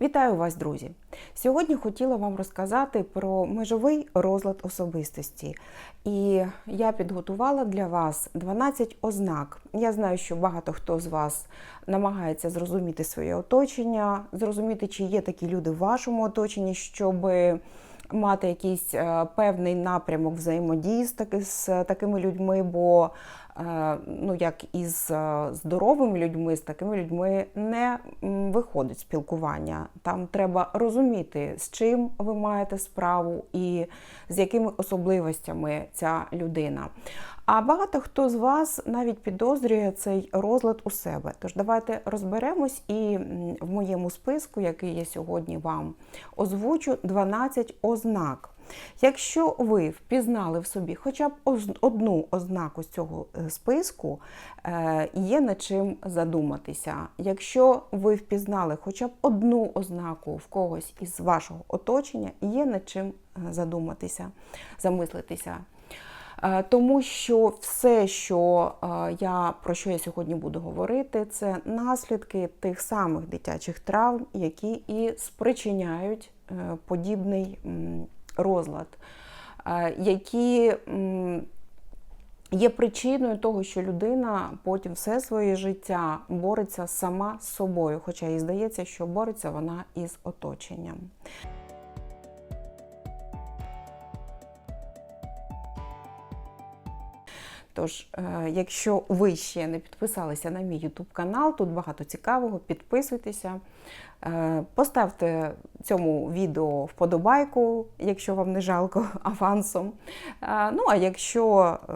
Вітаю вас, друзі! Сьогодні хотіла вам розказати про межовий розлад особистості. І я підготувала для вас 12 ознак. Я знаю, що багато хто з вас намагається зрозуміти своє оточення, зрозуміти, чи є такі люди в вашому оточенні, щоб мати якийсь е, певний напрямок взаємодії з, таки, з такими людьми, бо ну, як із е, здоровими людьми, з такими людьми не виходить спілкування. Там треба розуміти, з чим ви маєте справу і з якими особливостями ця людина. А багато хто з вас навіть підозрює цей розлад у себе. Тож давайте розберемось і в моєму списку, який я сьогодні вам озвучу, 12 ознак. Якщо ви впізнали в собі хоча б одну ознаку з цього е, списку, е, є над чим задуматися. Якщо ви впізнали хоча б одну ознаку в когось із вашого оточення, є над чим е, задуматися, замислитися. Тому що все, що я про що я сьогодні буду говорити, це наслідки тих самих дитячих травм, які і спричиняють подібний розлад, е, які є причиною того, що людина потім все своє життя бореться сама з собою, хоча їй здається, що бореться вона із оточенням. Тож, е, якщо ви ще не підписалися на мій YouTube канал, тут багато цікавого, підписуйтеся, поставте цьому відео вподобайку, якщо вам не жалко авансом. Е, Ну а якщо е,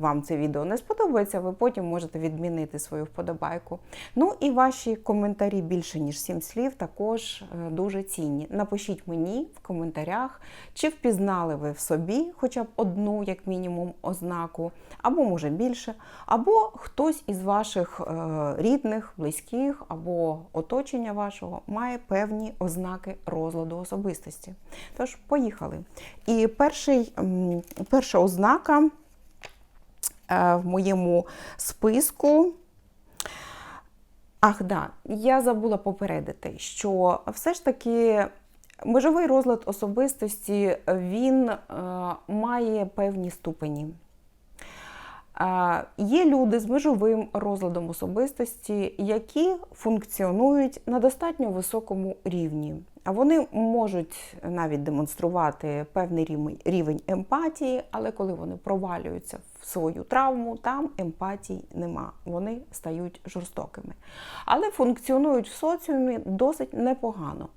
вам це відео не сподобається, ви потім можете відмінити свою вподобайку. Ну і ваші коментарі більше ніж сім слів також е, дуже цінні. Напишіть мені в коментарях, чи впізнали ви в собі хоча б одну, як мінімум, ознаку, або може більше, або хтось із ваших е, рідних, близьких або оточення вашого має певні ознаки розладу особистості. Тож, поїхали. І перший, перша ознака е, в моєму списку. Ах, да, я забула попередити, що все ж таки межовий розлад особистості він е, має певні ступені. Є люди з межовим розладом особистості, які функціонують на достатньо високому рівні. А вони можуть навіть демонструвати певний рівень- емпатії, але коли вони провалюються свою травму, там емпатії нема. Вони стають жорстокими. Але функціонують в соціумі досить непогано.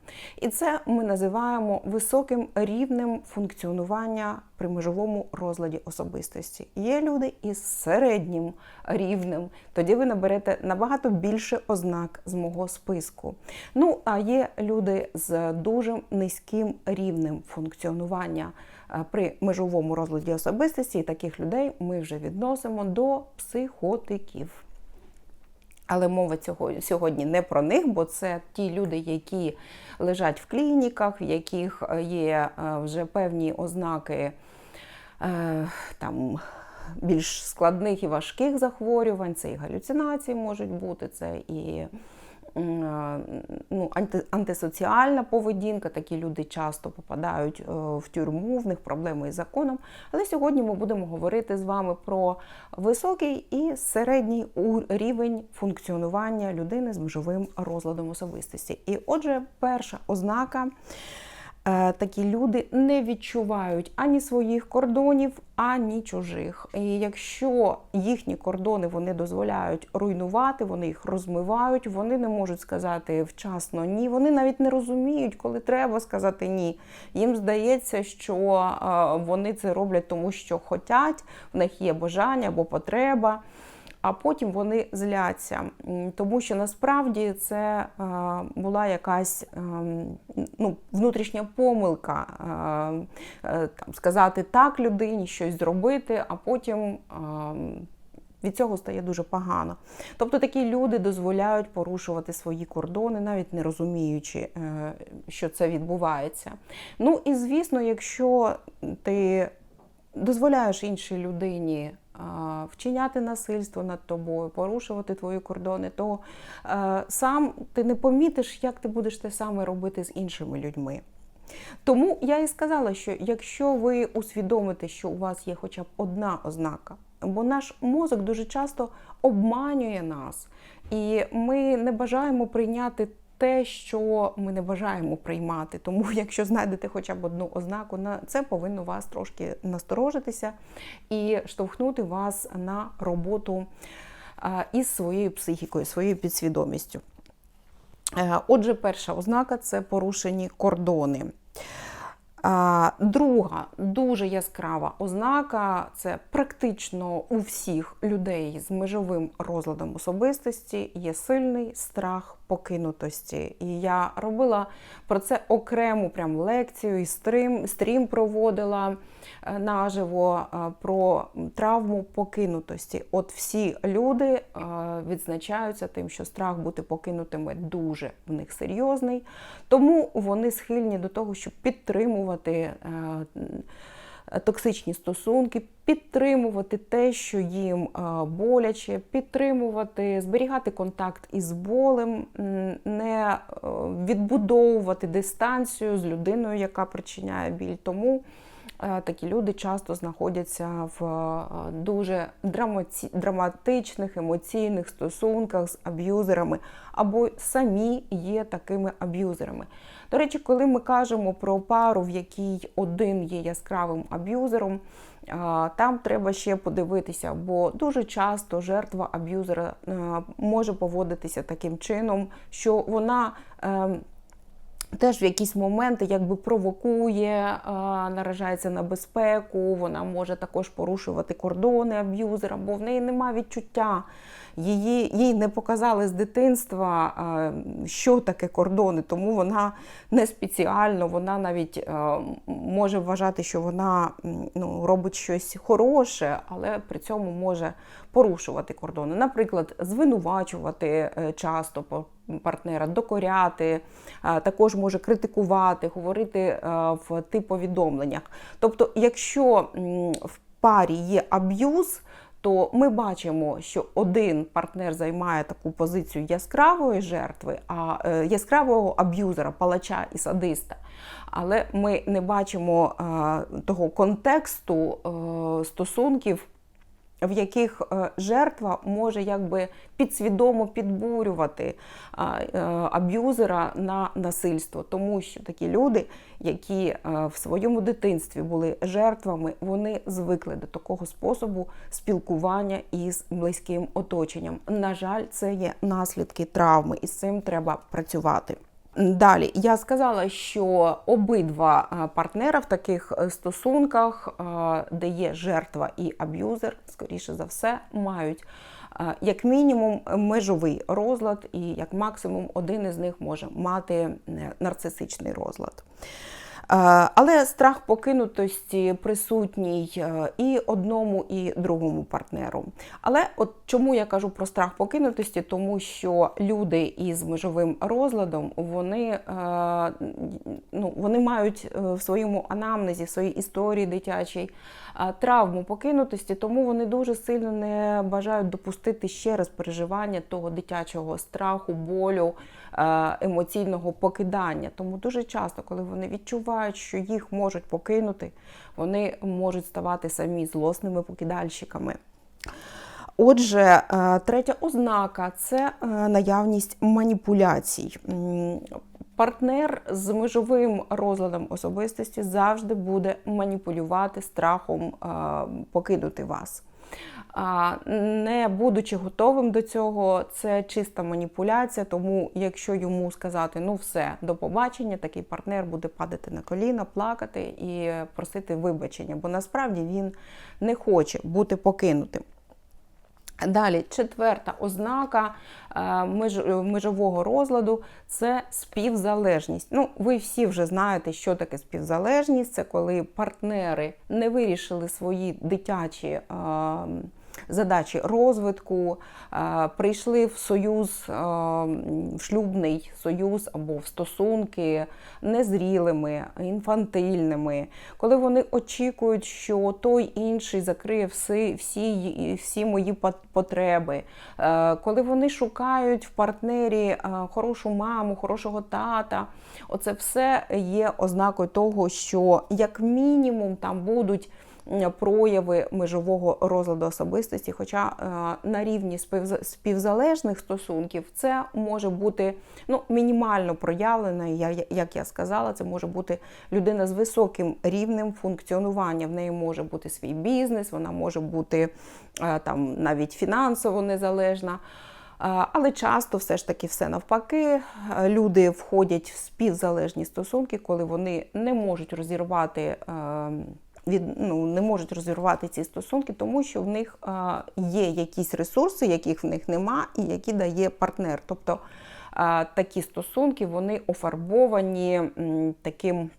І це ми називаємо високим рівнем функціонування при межовому розладі особистості. Є люди із середнім рівнем, тоді ви наберете набагато більше ознак з мого списку. Ну, а є люди з дуже низьким рівнем функціонування при межовому розладі особистості, і таких людей ми вже відносимо до психотиків. Але мова сьогодні не про них, бо це ті люди, які лежать в клініках, в яких е, є е, вже певні ознаки е, там, більш складних і важких захворювань. Це і галюцинації можуть бути, це і ну, анти, антисоціальна поведінка. Такі люди часто попадають е, в тюрму, в них проблеми із законом. Але сьогодні ми будемо говорити з вами про високий і середній рівень функціонування людини з межовим розладом особистості. І отже, перша ознака. Е, Такі люди не відчувають ані своїх кордонів, ані чужих. І якщо їхні кордони вони дозволяють руйнувати, вони їх розмивають, вони не можуть сказати вчасно ні. Вони навіть не розуміють, коли треба сказати ні. Їм здається, що е, вони це роблять тому, що хочуть, в них є бажання або потреба а потім вони зляться. Тому що насправді це е, була якась ем, ну, внутрішня помилка е, е, там, сказати так людині, щось зробити, а потім. від цього стає дуже погано. Тобто такі люди дозволяють порушувати свої кордони, навіть не розуміючи, е, що це відбувається. Ну і звісно, якщо ти дозволяєш іншій людині вчиняти насильство над тобою, порушувати твої кордони, то е, сам ти не помітиш, як ти будеш те саме робити з іншими людьми. Тому я і сказала, що якщо ви усвідомите, що у вас є хоча б одна ознака, бо наш мозок дуже часто обманює нас, і ми не бажаємо прийняти те, що ми не бажаємо приймати. Тому, якщо знайдете хоча б одну ознаку, на це повинно вас трошки насторожитися і штовхнути вас на роботу із своєю психікою, своєю підсвідомістю. Е, Отже, перша ознака це порушені кордони. Друга дуже яскрава ознака це практично у всіх людей з межовим розладом особистості є сильний страх покинутості. І я робила про це окрему прям лекцію і стрім, стрім проводила е, наживо е, про травму покинутості. От всі люди е, відзначаються тим, що страх бути покинутими дуже в них серйозний, тому вони схильні до того, щоб підтримувати токсичні стосунки, підтримувати те, що їм боляче, підтримувати, зберігати контакт із болем, не е, відбудовувати дистанцію з людиною, яка причиняє біль. Тому такі люди часто знаходяться в е, дуже драматичних емоційних стосунках з аб'юзерами, або самі є такими аб'юзерами. До речі, коли ми кажемо про пару, в якій один є яскравим аб'юзером, там треба ще подивитися, бо дуже часто жертва аб'юзера е, може поводитися таким чином, що вона. Теж в якісь моменти якби провокує, наражається на безпеку, вона може також порушувати кордони аб'юзера, бо в неї немає відчуття. Її, їй не показали з дитинства, що таке кордони, тому вона не спеціально, вона навіть може вважати, що вона ну, робить щось хороше, але при цьому може порушувати кордони. Наприклад, звинувачувати е, часто партнера, докоряти, також може критикувати, говорити е, в типовідомленнях. Тобто, якщо в парі є аб'юз, то ми бачимо, що один партнер займає таку позицію яскравої жертви, а е, яскравого аб'юзера, палача і садиста. Але ми не бачимо е, того контексту е, стосунків в яких е, жертва може якби підсвідомо підбурювати е, аб'юзера на насильство, тому що такі люди, які е, в своєму дитинстві були жертвами, вони звикли до такого способу спілкування із близьким оточенням. На жаль, це є наслідки травми, і з цим треба працювати. Далі я сказала, що обидва е, партнера в таких е, стосунках, е, де є жертва і аб'юзер, скоріше за все, мають як мінімум межовий розлад, і як максимум один із них може мати нарцисичний розлад. Е, Але страх покинутості присутній е, і одному, і другому партнеру. Але от чому я кажу про страх покинутості? Тому що люди із межовим розладом вони, е, ну, вони мають в своєму анамнезі, в своїй історії дитячій травму покинутості, тому вони дуже сильно не бажають допустити ще раз переживання того дитячого страху, болю, е, емоційного покидання. Тому дуже часто, коли вони відчувають, що їх можуть покинути, вони можуть ставати самі злосними покидальщиками. Отже, е, третя ознака це е, наявність маніпуляцій. Партнер з межовим розладом особистості завжди буде маніпулювати страхом покинути вас. Не будучи готовим до цього, це чиста маніпуляція. Тому, якщо йому сказати ну все, до побачення, такий партнер буде падати на коліна, плакати і просити вибачення, бо насправді він не хоче бути покинутим. Далі, четверта ознака е, меж- межового розладу це співзалежність. Ну, ви всі вже знаєте, що таке співзалежність. Це коли партнери не вирішили свої дитячі е, задачі розвитку, е, прийшли в союз, е, в шлюбний союз або в стосунки незрілими, інфантильними, коли вони очікують, що той інший закриє всі, всі, всі мої потреби, е, коли вони шукають в партнері хорошу маму, хорошого тата, оце все є ознакою того, що як мінімум там будуть прояви межового розладу особистості. Хоча е, на рівні співзалежних стосунків це може бути ну, мінімально проявлено, як я сказала, це може бути людина з високим рівнем функціонування. В неї може бути свій бізнес, вона може бути е, там навіть фінансово незалежна. Е, Але часто все ж таки все навпаки. Люди входять в співзалежні стосунки, коли вони не можуть розірвати е, від ну не можуть розірвати ці стосунки, тому що в них є якісь ресурси, яких в них нема, і які дає партнер. Тобто такі стосунки вони офарбовані таким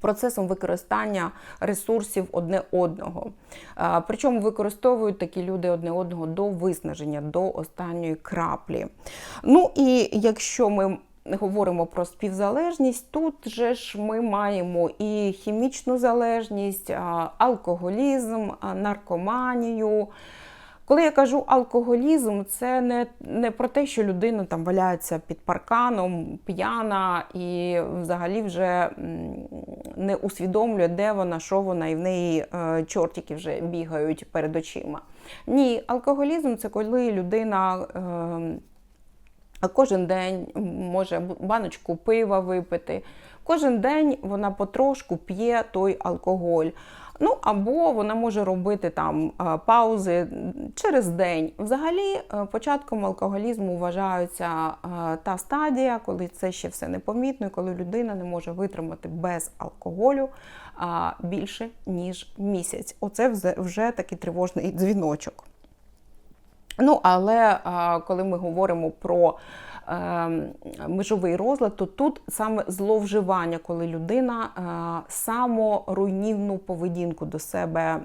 процесом використання ресурсів одне одного. Причому використовують такі люди одне одного до виснаження, до останньої краплі. Ну і якщо ми говоримо про співзалежність, тут же ж ми маємо і хімічну залежність, алкоголізм, наркоманію. Коли я кажу алкоголізм, це не, не про те, що людина там валяється під парканом, п'яна і взагалі вже не усвідомлює, де вона, що вона, і в неї е, чортики вже бігають перед очима. Ні, алкоголізм це коли людина. Е, Кожен день може баночку пива випити. Кожен день вона потрошку п'є той алкоголь. Ну або вона може робити там паузи через день. Взагалі, е, початком алкоголізму вважається та стадія, коли це ще все непомітно, і коли людина не може витримати без алкоголю більше ніж місяць. Оце вже такий тривожний дзвіночок. Ну, але коли ми говоримо про межовий розлад, то тут саме зловживання, коли людина е, саморуйнівну поведінку до себе е,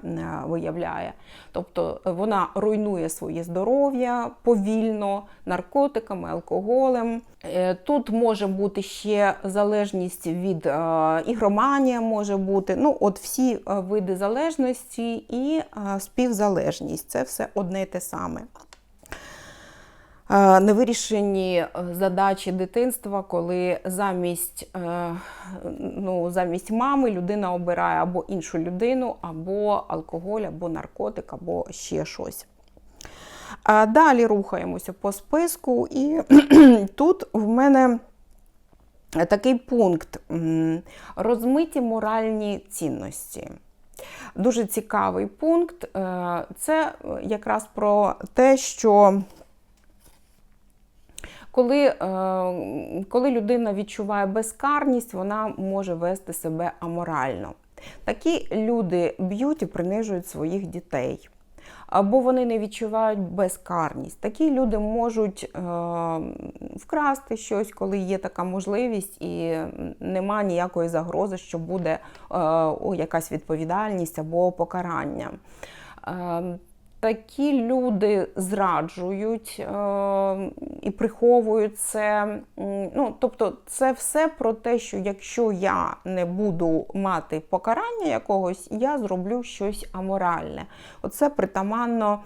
виявляє. Тобто вона руйнує своє здоров'я повільно наркотиками, алкоголем. Е, Тут може бути ще залежність від е, ігроманія, може бути. Ну, от всі е, види залежності і е, співзалежність це все одне і те саме. Е, Невирішені е, задачі дитинства, коли замість, е, ну, замість мами людина обирає або іншу людину, або алкоголь, або наркотик, або ще щось. Далі рухаємося по списку, і тут в мене такий пункт: розмиті моральні цінності. Дуже цікавий пункт. Це якраз про те, що коли, е, коли людина відчуває безкарність, вона може вести себе аморально. Такі люди б'ють і принижують своїх дітей. Або вони не відчувають безкарність. Такі люди можуть е, вкрасти щось, коли є така можливість, і нема ніякої загрози, що буде е, якась відповідальність або покарання. Е, Такі люди зраджують е, і приховують це. Ну, тобто, це все про те, що якщо я не буду мати покарання якогось, я зроблю щось аморальне. Оце притаманно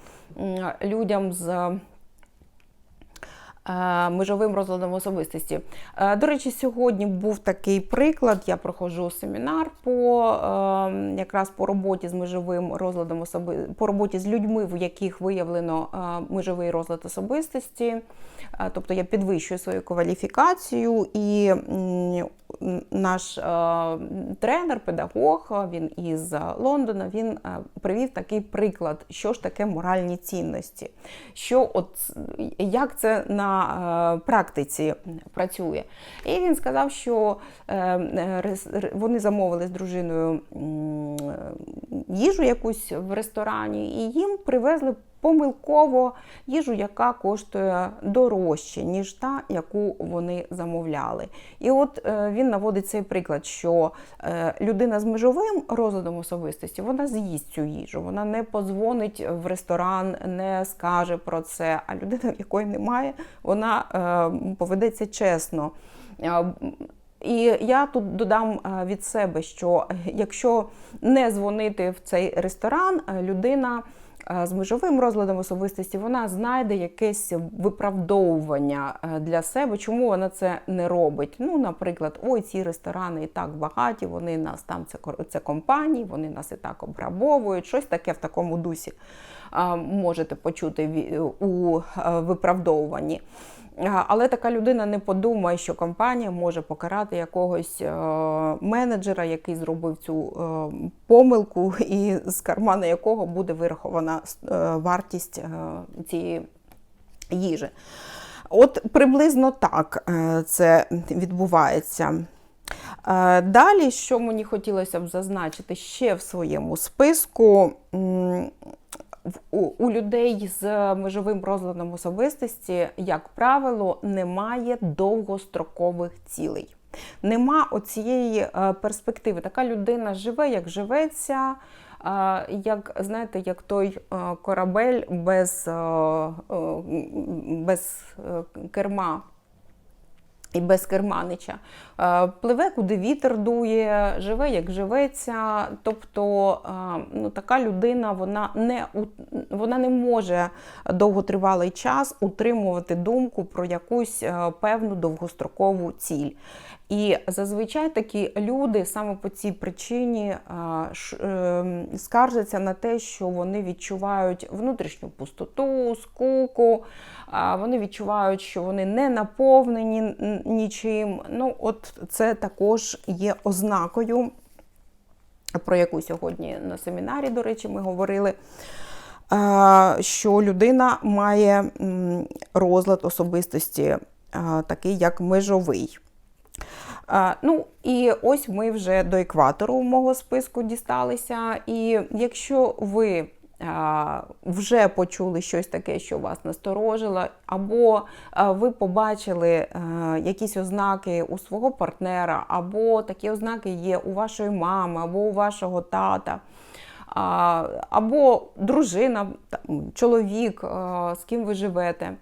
людям з межовим розладом особистості. Е, До речі, сьогодні був такий приклад. Я проходжу семінар по е, якраз по роботі з межовим розладом особи... по роботі з людьми, в яких виявлено е, межовий розлад особистості. Е, Тобто я підвищую свою кваліфікацію, і наш е, тренер, педагог, він із Лондона, він е, привів такий приклад, що ж таке моральні цінності, що от як це на е, практиці працює. І він сказав, що вони замовили з дружиною їжу якусь в ресторані, і їм привезли помилково їжу, яка коштує дорожче, ніж та, яку вони замовляли. І от е, він наводить цей приклад, що е, людина з межовим розладом особистості вона з'їсть цю їжу, вона не позвонить в ресторан, не скаже про це. А людина, в якої немає, вона е, поведеться чесно. І я тут додам від себе, що якщо не дзвонити в цей ресторан, людина з межовим розладом особистості вона знайде якесь виправдовування е, для себе, чому вона це не робить. Ну, наприклад, ой, ці ресторани і так багаті, вони нас там це це компанії, вони нас і так обрабовують. Щось таке в такому дусі е, можете почути у е, виправдовуванні. Але така людина не подумає, що компанія може покарати якогось е, менеджера, який зробив цю е, помилку, і з кармана якого буде вирахована е, вартість цієї їжі. От приблизно так це відбувається. Далі, що мені хотілося б зазначити ще в своєму списку, у, людей з межовим розладом особистості, як правило, немає довгострокових цілей. Нема оцієї е, перспективи. Така людина живе, як живеться, е, як знаєте, як той е, корабель без, е, е, без е, керма і без керманича. Е, Пливе, куди вітер дує, живе, як живеться. Тобто е, ну, така людина вона не, вона не може довготривалий час утримувати думку про якусь е, певну довгострокову ціль. І зазвичай такі люди саме по цій причині е, ш- е, скаржаться на те, що вони відчувають внутрішню пустоту, скуку, вони відчувають, що вони не наповнені нічим. Ну, от це також є ознакою, про яку сьогодні на семінарі, до речі, ми говорили. е, Що людина має розлад особистості, е, такий як межовий. Ну і ось ми вже до екватору мого списку дісталися. І якщо ви вже почули щось таке, що вас насторожило, або ви побачили якісь ознаки у свого партнера, або такі ознаки є у вашої мами, або у вашого тата. Або дружина, чоловік, з ким ви живете.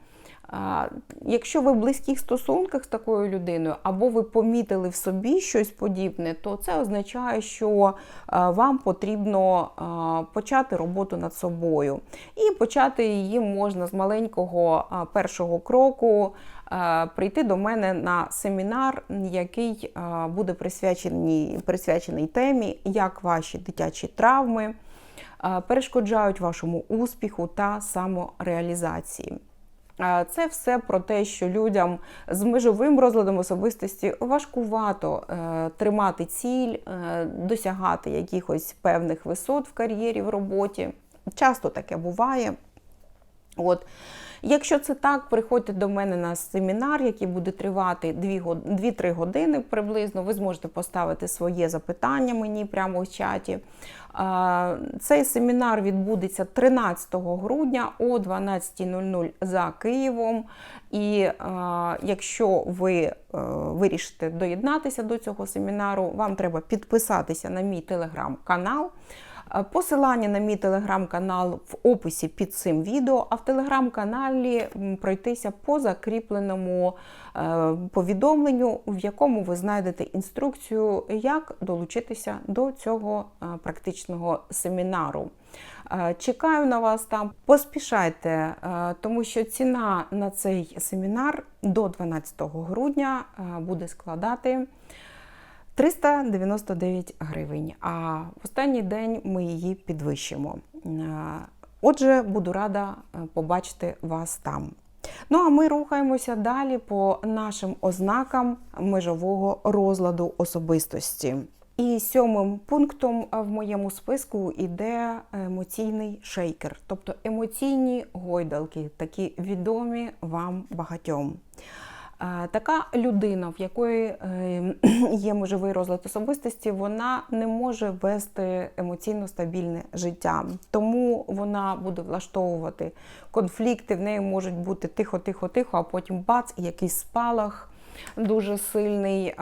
Якщо ви в близьких стосунках з такою людиною, або ви помітили в собі щось подібне, то це означає, що вам потрібно почати роботу над собою. І почати її можна з маленького першого кроку. Прийти до мене на семінар, який буде присвячений, присвячений темі, як ваші дитячі травми перешкоджають вашому успіху та самореалізації. Це все про те, що людям з межовим розладом особистості важкувато е, тримати ціль, е, досягати якихось певних висот в кар'єрі, в роботі. Часто таке буває. От. Якщо це так, приходьте до мене на семінар, який буде тривати 2-3 години приблизно. Ви зможете поставити своє запитання мені прямо в чаті. Цей семінар відбудеться 13 грудня о 12.00 за Києвом. І якщо ви е, вирішите доєднатися до цього семінару, вам треба підписатися на мій телеграм-канал. Е, Посилання на мій телеграм-канал в описі під цим відео, а в телеграм-каналі пройтися по закріпленому е, повідомленню, в якому ви знайдете інструкцію, як долучитися до цього е, практичного семінару. Чекаю на вас там. Поспішайте, тому що ціна на цей семінар до 12 грудня буде складати 399 гривень. А в останній день ми її підвищимо. Е, Отже, буду рада е, побачити вас там. Ну а ми рухаємося далі по нашим ознакам межового розладу особистості. І сьомим пунктом в моєму списку йде емоційний шейкер, тобто емоційні гойдалки, такі відомі вам багатьом. Така людина, в якої е, є можливий розлад особистості, вона не може вести емоційно стабільне життя. Тому вона буде влаштовувати конфлікти, в неї можуть бути тихо, тихо, тихо, а потім бац, якийсь спалах дуже сильний.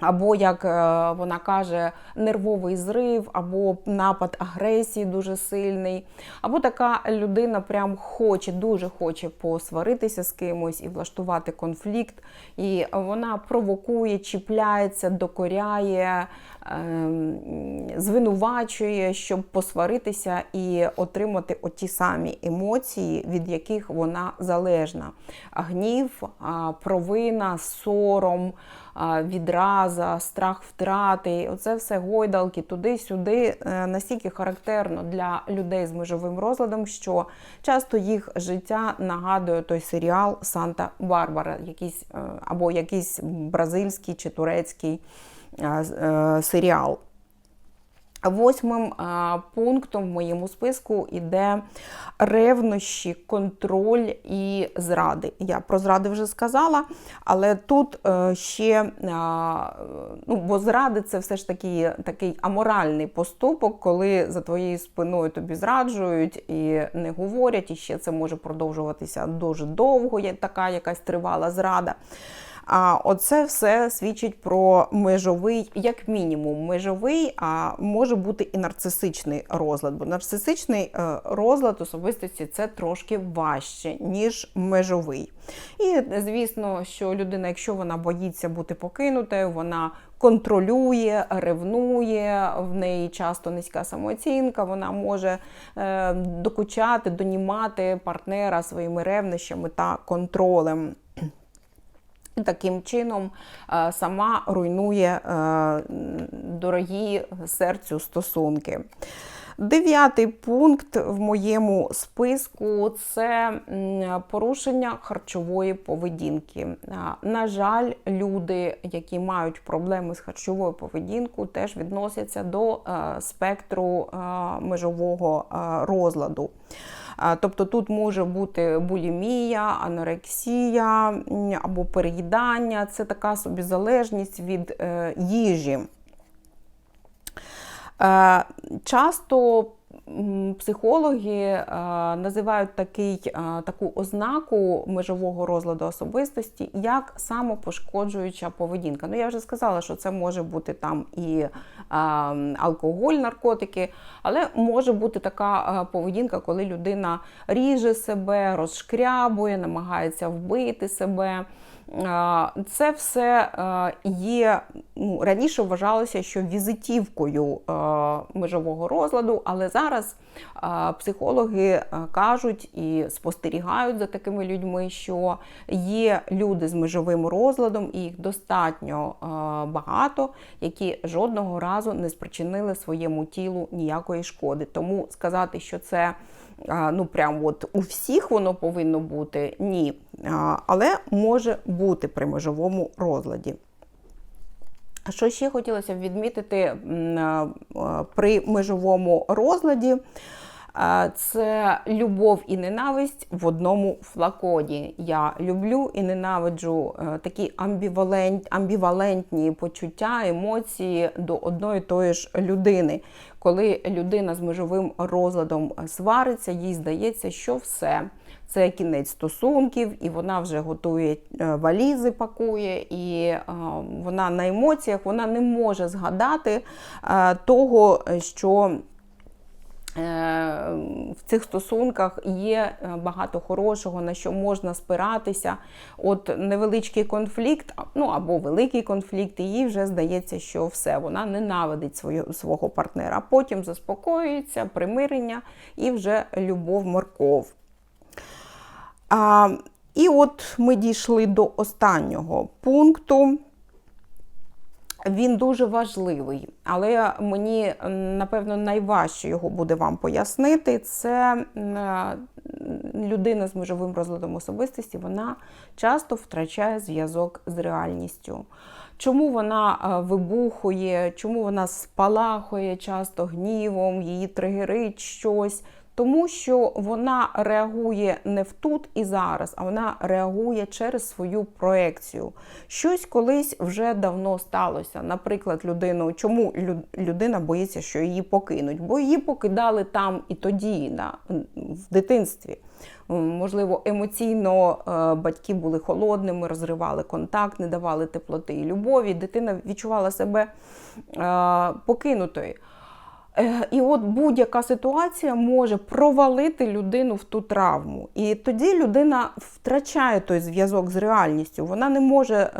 Або, як е, вона каже, нервовий зрив, або напад агресії дуже сильний. Або така людина прям хоче, дуже хоче посваритися з кимось і влаштувати конфлікт. І вона провокує, чіпляється, докоряє, звинувачує, щоб посваритися і отримати оті самі емоції, від яких вона залежна. Гнів, провина, сором відраза, страх втрати. Оце все гойдалки туди-сюди е, настільки характерно для людей з межовим розладом, що часто їх життя нагадує той серіал Санта-Барбара, якийсь е, або якийсь бразильський чи турецький серіал. Восьмим пунктом в моєму списку йде ревнощі, контроль і зради. Я про зради вже сказала, але тут е, ще, а, ну, бо зради це все ж таки такий аморальний поступок, коли за твоєю спиною тобі зраджують і не говорять, і ще це може продовжуватися дуже довго, є така якась тривала зрада. А оце все свідчить про межовий, як мінімум, межовий, а може бути і нарцисичний розлад. Бо нарцисичний е, розлад особистості це трошки важче, ніж межовий. І звісно, що людина, якщо вона боїться бути покинутою, вона контролює, ревнує, в неї часто низька самооцінка, вона може е, докучати, донімати партнера своїми ревнощами та контролем. Таким чином е, сама руйнує е, дорогі серцю стосунки. Дев'ятий пункт в моєму списку це порушення харчової поведінки. На жаль, люди, які мають проблеми з харчовою поведінкою, теж відносяться до е, спектру е, межового е, розладу. Тобто тут може бути булімія, анорексія або переїдання. Це така собі залежність від е, їжі. Е, Часто психологи е, називають такий, е, таку ознаку межового розладу особистості як самопошкоджуюча поведінка. Ну, я вже сказала, що це може бути там і е, алкоголь, наркотики, але може бути така поведінка, коли людина ріже себе, розшкрябує, намагається вбити себе. Це все є ну, раніше вважалося, що візитівкою межового розладу, але зараз психологи кажуть і спостерігають за такими людьми, що є люди з межовим розладом, і їх достатньо багато, які жодного разу не спричинили своєму тілу ніякої шкоди. Тому сказати, що це ну прям от у всіх воно повинно бути ні. Але може бути при межовому розладі. Що ще хотілося б відмітити при межовому розладі? Це любов і ненависть в одному флаконі. Я люблю і ненавиджу е, такі амбівалент, амбівалентні почуття, емоції до одної тої ж людини. Коли людина з межовим розладом свариться, їй здається, що все. Це кінець стосунків, і вона вже готує е, валізи, пакує, і е, вона на емоціях вона не може згадати е, того, що Е, в цих стосунках є е, багато хорошого, на що можна спиратися. От невеличкий конфлікт, ну або великий конфлікт, і їй вже здається, що все, вона ненавидить свою, свого партнера. Потім заспокоюється, примирення і вже любов морков. А, І от ми дійшли до останнього пункту. Він дуже важливий, але мені напевно найважче його буде вам пояснити. Це людина з межовим розладом особистості, вона часто втрачає зв'язок з реальністю. Чому вона вибухує, чому вона спалахує часто гнівом, її тригерить щось? Тому що вона реагує не в тут і зараз, а вона реагує через свою проекцію. Щось колись вже давно сталося. Наприклад, людину, чому лю- людина боїться, що її покинуть? Бо її покидали там і тоді, на, в дитинстві. Можливо, емоційно е, батьки були холодними, розривали контакт, не давали теплоти і любові. Дитина відчувала себе е, покинутою. Е, І от будь-яка ситуація може провалити людину в ту травму. І тоді людина втрачає той зв'язок з реальністю. Вона не може, е,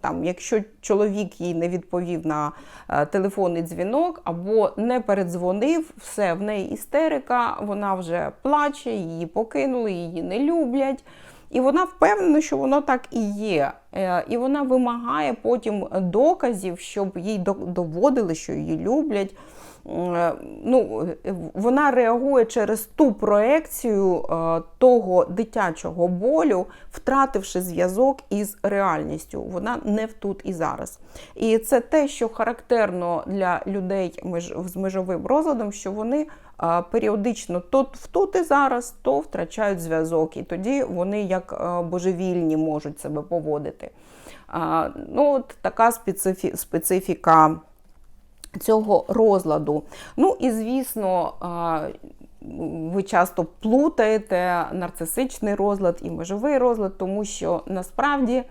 там, якщо чоловік їй не відповів на е, телефонний дзвінок або не передзвонив, все, в неї істерика, вона вже плаче, її покинули, її не люблять. І вона впевнена, що воно так і є. І вона вимагає потім доказів, щоб їй доводили, що її люблять. Е, Ну, е, вона реагує через ту проекцію е, того дитячого болю, втративши зв'язок із реальністю. Вона не в тут і зараз. І це те, що характерно для людей з межовим розладом, що вони періодично то в тут і зараз, то втрачають зв'язок, і тоді вони як божевільні можуть себе поводити. Ну, от така специфі- специфіка цього розладу. Ну і звісно, ви часто плутаєте нарцисичний розлад і межовий розлад, тому що насправді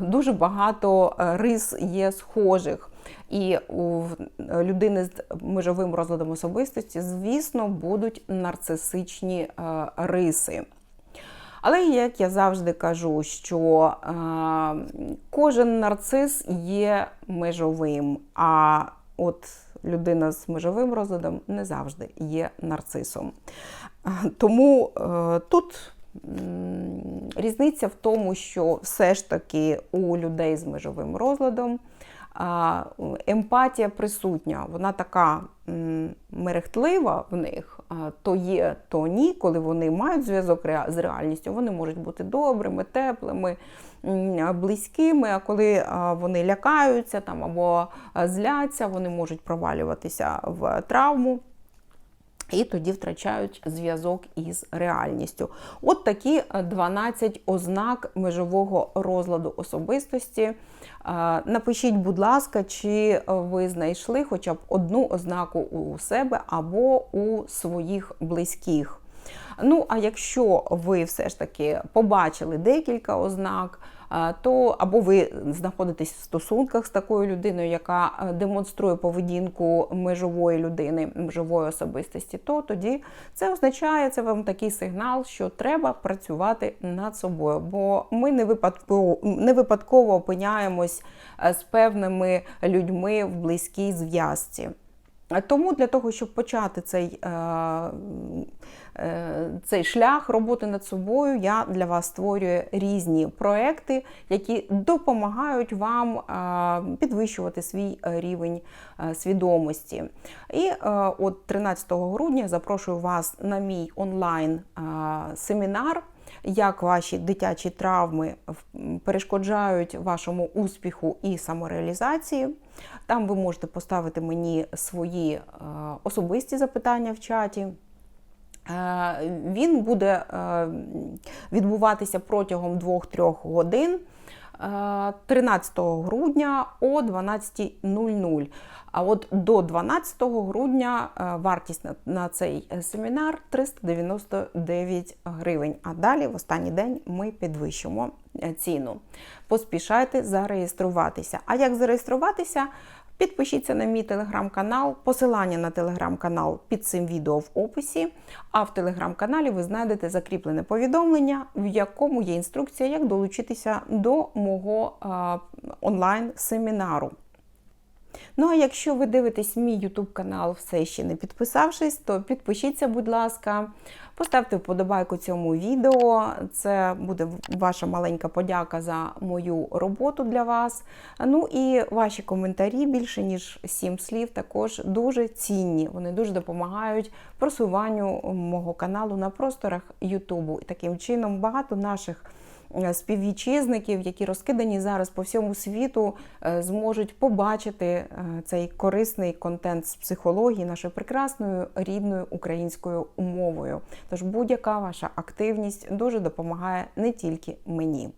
дуже багато рис є схожих. І у людини з межовим розладом особистості, звісно, будуть нарцисичні риси. Але як я завжди кажу, що е, кожен нарцис є межовим, а от людина з межовим розладом не завжди є нарцисом. Е, Тому е, тут різниця в тому, що все ж таки у людей з межовим розладом емпатія присутня, вона така мерехтлива в них, то є, то ні. Коли вони мають зв'язок з реальністю, вони можуть бути добрими, теплими, близькими. А коли вони лякаються там або зляться, вони можуть провалюватися в травму. І тоді втрачають зв'язок із реальністю. От такі е, 12 ознак межового розладу особистості. Е, Напишіть, будь ласка, чи ви знайшли хоча б одну ознаку у себе або у своїх близьких. Ну, а якщо ви все ж таки побачили декілька ознак, то або ви знаходитесь в стосунках з такою людиною, яка е, демонструє поведінку межової людини, межової особистості, то тоді це означає, це вам такий сигнал, що треба працювати над собою, бо ми не випадково, не випадково опиняємось е, з певними людьми в близькій зв'язці. Тому для того, щоб почати цей, е, цей шлях роботи над собою, я для вас створюю різні проекти, які допомагають вам е, підвищувати свій е, рівень е, свідомості. І е, от 13 грудня запрошую вас на мій онлайн е, семінар. Як ваші дитячі травми перешкоджають вашому успіху і самореалізації? Там ви можете поставити мені свої е, особисті запитання в чаті. Е, Він буде е, відбуватися протягом 2-3 годин. е, 13 грудня о 12.00. А от до 12 грудня е, вартість на, цей е, семінар 399 гривень. А далі, в останній день, ми підвищимо е, ціну. Поспішайте зареєструватися. А як зареєструватися? Підпишіться на мій телеграм-канал, посилання на телеграм-канал під цим відео в описі. А в телеграм-каналі ви знайдете закріплене повідомлення, в якому є інструкція, як долучитися до мого онлайн-семінару. Ну а якщо ви дивитесь мій YouTube канал, все ще не підписавшись, то підпишіться, будь ласка, поставте вподобайку цьому відео. Це буде ваша маленька подяка за мою роботу для вас. Ну і ваші коментарі більше ніж сім слів, також дуже цінні. Вони дуже допомагають просуванню мого каналу на просторах YouTube. І таким чином багато наших співвітчизників, які розкидані зараз по всьому світу, е, зможуть побачити е, цей корисний контент з психології нашою прекрасною рідною українською мовою. Тож будь-яка ваша активність дуже допомагає не тільки мені.